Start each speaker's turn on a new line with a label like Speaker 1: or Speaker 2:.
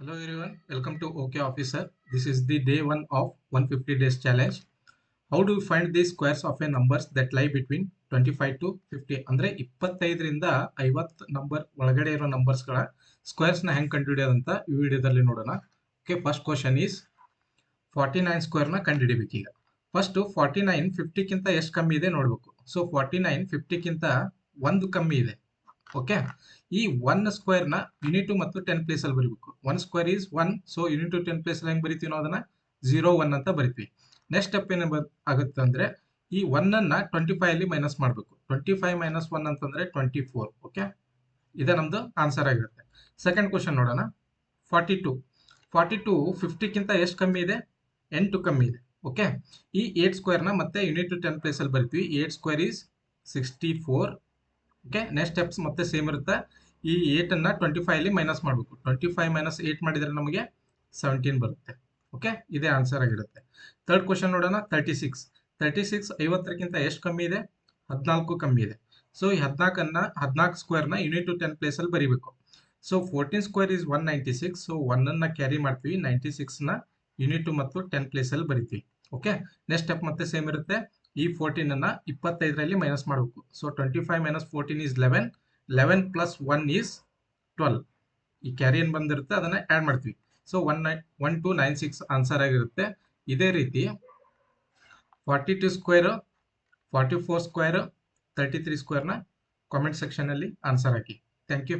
Speaker 1: Hello everyone, welcome to OK Officer. This is the day one of 150 days challenge. How do you find the squares of a numbers that lie between 25 to 50? ಅಂದರೆ ಇಪ್ಪತ್ತೈದರಿಂದ ಐವತ್ತು number ಒಳಗಡೆ ಇರೋ ನಂಬರ್ಸ್ಗಳ ಸ್ಕ್ವೇರ್ಸ್ನ ಹೆಂಗೆ ಕಂಡುಹಿಡಿಯೋದಂತ ಈ ವಿಡಿಯೋದಲ್ಲಿ ನೋಡೋಣ okay first question is forty nine ಸ್ಕ್ವೇರ್ನ ಕಂಡುಹಿಡಿಬೇಕು ಈಗ ಫಸ್ಟ್ ಫಾರ್ಟಿ ನೈನ್ ಫಿಫ್ಟಿಕ್ಕಿಂತ ಎಷ್ಟು ಕಮ್ಮಿ ಇದೆ ನೋಡಬೇಕು ಸೊ ಫಾರ್ಟಿ ನೈನ್ ಫಿಫ್ಟಿಕ್ಕಿಂತ ಒಂದು ಕಮ್ಮಿ ಇದೆ ಓಕೆ ಈ ಒನ್ ಸ್ಕ್ವೇರ್ನ ಟು ಮತ್ತು ಟೆನ್ ಪ್ಲೇಸ್ ಅಲ್ಲಿ ಬರೀಬೇಕು. One square is one so unit ten place ಅಲ್ಲಿ ಹೆಂಗ್ ಬರಿತೀವಿ ನಾವು ಅದನ್ನ? ಜೀರೋ ಒನ್ ಅಂತ ಬರಿತೀವಿ. ನೆಕ್ಸ್ಟ್ ಸ್ಟೆಪ್ ಏನು ಆಗುತ್ತೆ ಅಂದ್ರೆ ಈ ಒನ್ನನ್ನು ಟ್ವೆಂಟಿ ಫೈವಲ್ಲಿ ಮೈನಸ್ ಮಾಡಬೇಕು. ಟ್ವೆಂಟಿ ಫೈವ್ ಮೈನಸ್ ಒನ್ ಅಂತಂದ್ರೆ ಟ್ವೆಂಟಿ ಫೋರ್ ಓಕೆ ಇದೆ ನಮ್ಮದು ಆನ್ಸರ್ ಆಗಿರುತ್ತೆ. ಸೆಕೆಂಡ್ ಕ್ವಶನ್ ನೋಡೋಣ. ಫಾರ್ಟಿ ಟು ಫಾರ್ಟಿ ಟು ಫಿಫ್ಟಿಕ್ಕಿಂತ ಎಷ್ಟು ಕಮ್ಮಿ ಇದೆ? ಎಂಟು ಕಮ್ಮಿ ಇದೆ ಓಕೆ ಈ ಏಟ್ ಸ್ಕ್ವೇರ್ನ ಮತ್ತೆ ಯೂನಿಟ್ ಟೆನ್ ಪ್ಲೇಸ್ ಅಲ್ಲಿ ಬರಿತೀವಿ. Eight square is sixty four okay next steps ಮತ್ತೆ ಸೇಮ್ ಇರುತ್ತೆ. ಈ ಏಟ್ ಅನ್ನ ಟ್ವೆಂಟಿ ಫೈವ್ ಅಲ್ಲಿ ಮೈನಸ್ ಮಾಡಬೇಕು. ಟ್ವೆಂಟಿ ಫೈವ್ ಮೈನಸ್ ಏಟ್ ಮಾಡಿದರೆ ನಮಗೆ ಸೆವೆಂಟೀನ್ ಬರುತ್ತೆ. ಓಕೆ ಇದೇ ಆನ್ಸರ್ ಆಗಿರುತ್ತೆ. ತರ್ಡ್ ಕ್ವಶನ್ ನೋಡೋಣ ತರ್ಟಿ ಸಿಕ್ಸ್ ತರ್ಟಿ ಸಿಕ್ಸ್ ಐವತ್ತರಕ್ಕಿಂತ ಎಷ್ಟು ಕಮ್ಮಿ ಇದೆ? ಹದಿನಾಲ್ಕು ಕಮ್ಮಿ ಇದೆ. ಸೊ ಈ ಹದಿನಾಲ್ಕನ್ನು ಹದಿನಾಲ್ಕು ಸ್ಕ್ವೇರ್ನ ಯೂನಿಟ್ ಟು ಟೆನ್ ಪ್ಲೇಸ್ ಅಲ್ಲಿ ಬರೀಬೇಕು. So fourteen square is one ninety six so one ಅನ್ನ ಕ್ಯಾರಿ ಮಾಡ್ತೀವಿ. ನೈಂಟಿ ಸಿಕ್ಸ್ನ ಯೂನಿಟ್ ಮತ್ತು ಟೆನ್ ಪ್ಲೇಸ್ ಅಲ್ಲಿ ಬರಿತೀವಿ. ಓಕೆ ನೆಕ್ಸ್ಟ್ ಸ್ಟೆಪ್ ಮತ್ತೆ ಸೇಮ್ ಇರುತ್ತೆ. ಈ ಫೋರ್ಟೀನ್ ಅನ್ನ ಇಪ್ಪತ್ತೈದರಲ್ಲಿ ಮೈನಸ್ ಮಾಡಬೇಕು. So twenty five minus fourteen is eleven eleven plus one is twelve ಈ ಕ್ಯಾರಿ ಬಂದಿರುತ್ತೆ? ಅದನ್ನ ಆ್ಯಡ್ ಮಾಡ್ತೀವಿ. So one nine one two nine six answer ಆಗಿರುತ್ತೆ. ಇದೇ ರೀತಿ forty two square forty four square thirty three ಸ್ಕ್ವೇರ್ನ comment ಸೆಕ್ಷನಲ್ಲಿ answer hockey. Thank you